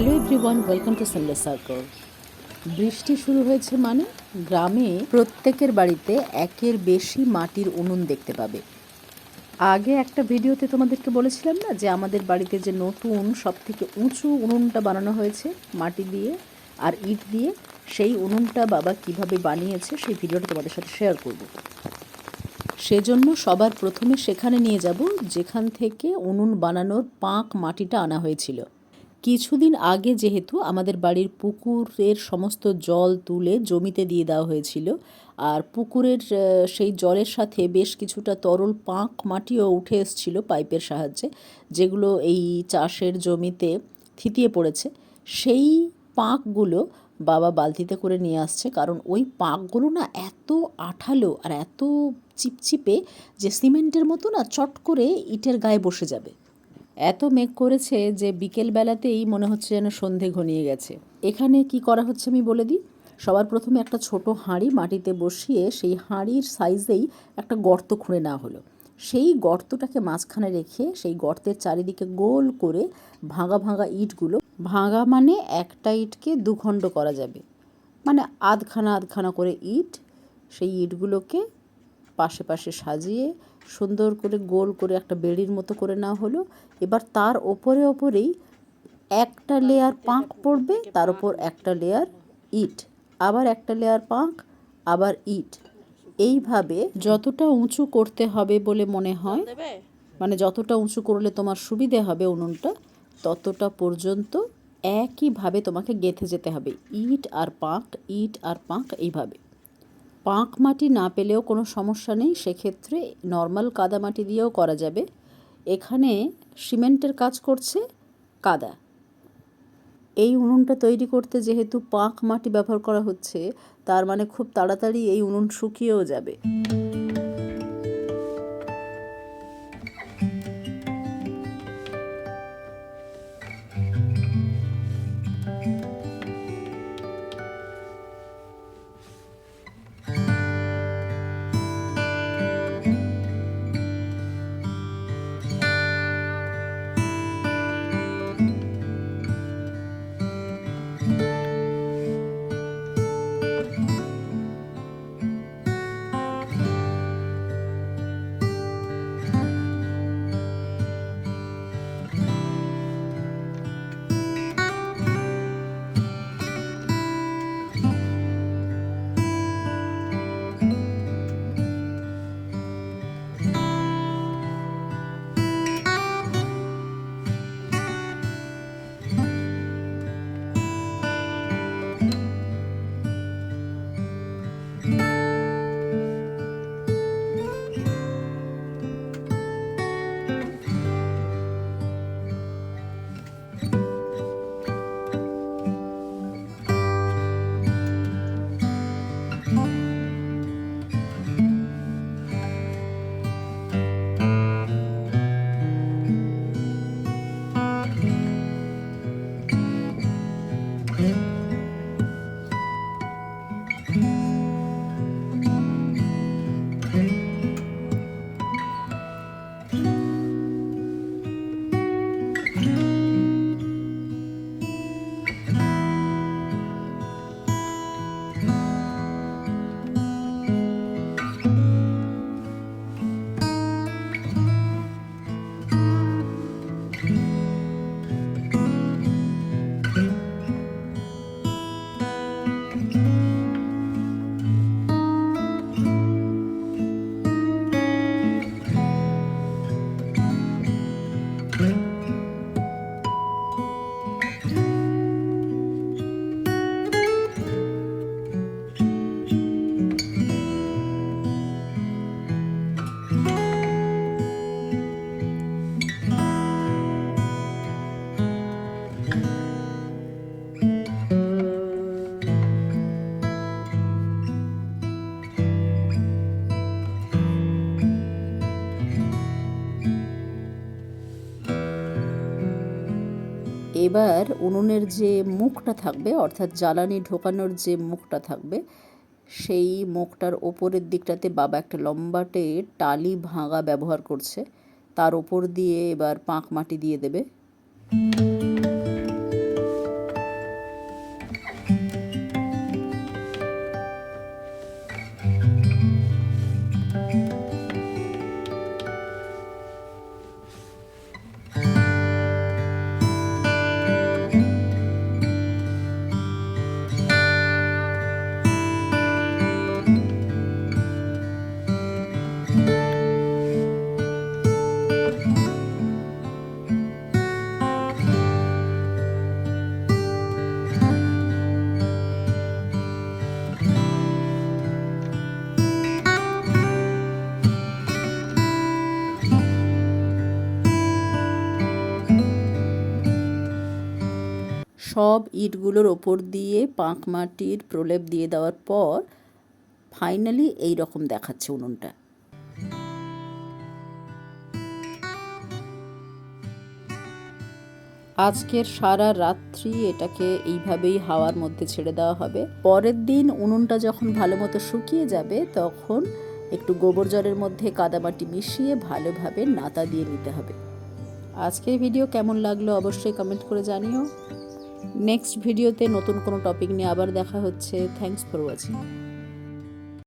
Hello everyone welcome to Sunday circle বৃষ্টি শুরু হয়েছে মানে গ্রামে প্রত্যেকের বাড়িতে একের বেশি মাটির উনুন দেখতে পাবে। আগে একটা ভিডিওতে তোমাদেরকে বলেছিলাম না যে আমাদের বাড়িতে যে নতুন সব থেকে উঁচু উনুনটা বানানো হয়েছে, মাটি দিয়ে আর ইট দিয়ে, সেই উনুনটা বাবা কীভাবে বানিয়েছে সেই ভিডিওটা তোমাদের সাথে শেয়ার করব। সেজন্য সবার প্রথমে সেখানে নিয়ে যাব, যেখান থেকে উনুন বানানোর পাঁক মাটিটা আনা হয়েছিল। কিছুদিন আগে যেহেতু আমাদের বাড়ির পুকুরের সমস্ত জল তুলে জমিতে দিয়ে দেওয়া হয়েছিল, আর পুকুরের সেই জলের সাথে বেশ কিছুটা তরল পাঁক মাটিও উঠে এসেছিল পাইপের সাহায্যে, যেগুলো এই চাষের জমিতে থিতিয়ে পড়েছে। সেই পাঁকগুলো বাবা বালতিতে করে নিয়ে আসছে, কারণ ওই পাঁকগুলো না এত আঠালো আর এত চিপচিপে যে সিমেন্টের মতো না চট করে ইটের গায়ে বসে যাবে। এত মেঘ করেছে যে বিকেল বেলাতেই মনে হচ্ছে যেন সন্ধে ঘনিয়ে গেছে। এখানে কি করা হচ্ছে আমি বলে দিই? সবার প্রথমে একটা ছোট হাঁড়ি মাটিতে বসিয়ে সেই হাঁড়ির সাইজেই একটা গর্ত খুঁড়ে নেওয়া হলো। সেই গর্তটাকে মাঝখানে রেখে সেই গর্তের চারিদিকে গোল করে ভাঙা ভাঙা ইটগুলো, ভাঙা মানে একটা ইটকে দুখণ্ড করা যাবে। মানে আধখানা আধখানা করে ইট সেই ইটগুলোকে পাশে পাশে সাজিয়ে সুন্দর করে গোল করে একটা বেড়ির মতো করে নেওয়া হলো। এবার তার ওপরে ওপরেই একটা লেয়ার পাঁক পড়বে, তার ওপর একটা লেয়ার ইট আবার একটা লেয়ার পাঁক আবার ইট এইভাবে যতটা উঁচু করতে হবে বলে মনে হয় মানে যতটা উঁচু করলে তোমার সুবিধে হবে উনুনটা, ততটা পর্যন্ত একইভাবে তোমাকে গেঁথে যেতে হবে। ইট আর পাঁক ইট আর পাঁক এইভাবে। পাঁক মাটি না পেলেও কোনো সমস্যা নেই, সেক্ষেত্রে নর্মাল কাদা মাটি দিয়েও করা যাবে। এখানে সিমেন্টের কাজ করছে কাদা। এই উনুনটা তৈরি করতে যেহেতু পাঁক মাটি ব্যবহার করা হচ্ছে, তার মানে খুব তাড়াতাড়ি এই উনুন শুকিয়েও যাবে। Amen. এবার উনুনের যে মুখটা থাকবে, অর্থাৎ জ্বালানি ঢোকানোর যে মুখটা থাকবে, সেই মুখটার ওপরের দিকটাতে বাবা একটা লম্বাটে টালি ভাঙা ব্যবহার করছে। তার ওপর দিয়ে এবার পাঁক মাটি দিয়ে দেবে। সব ইটগুলোর ওপর দিয়ে পাঁক মাটির প্রলেপ দিয়ে দেওয়ার পর ফাইনালি এই রকম দেখাচ্ছে উনুনটা। আজকের সারা রাত্রি এটাকে এইভাবেই হাওয়ার মধ্যে ছেড়ে দেওয়া হবে। পরের দিন উনুনটা যখন ভালো মতো শুকিয়ে যাবে, তখন একটু গোবর জলের মধ্যে কাদামাটি মিশিয়ে ভালোভাবে নাতা দিয়ে নিতে হবে। আজকের ভিডিও কেমন লাগল অবশ্যই কমেন্ট করে জানিও। নেক্সট ভিডিওতে নতুন কোনো টপিক নিয়ে আবার দেখা হচ্ছে। Thanks for watching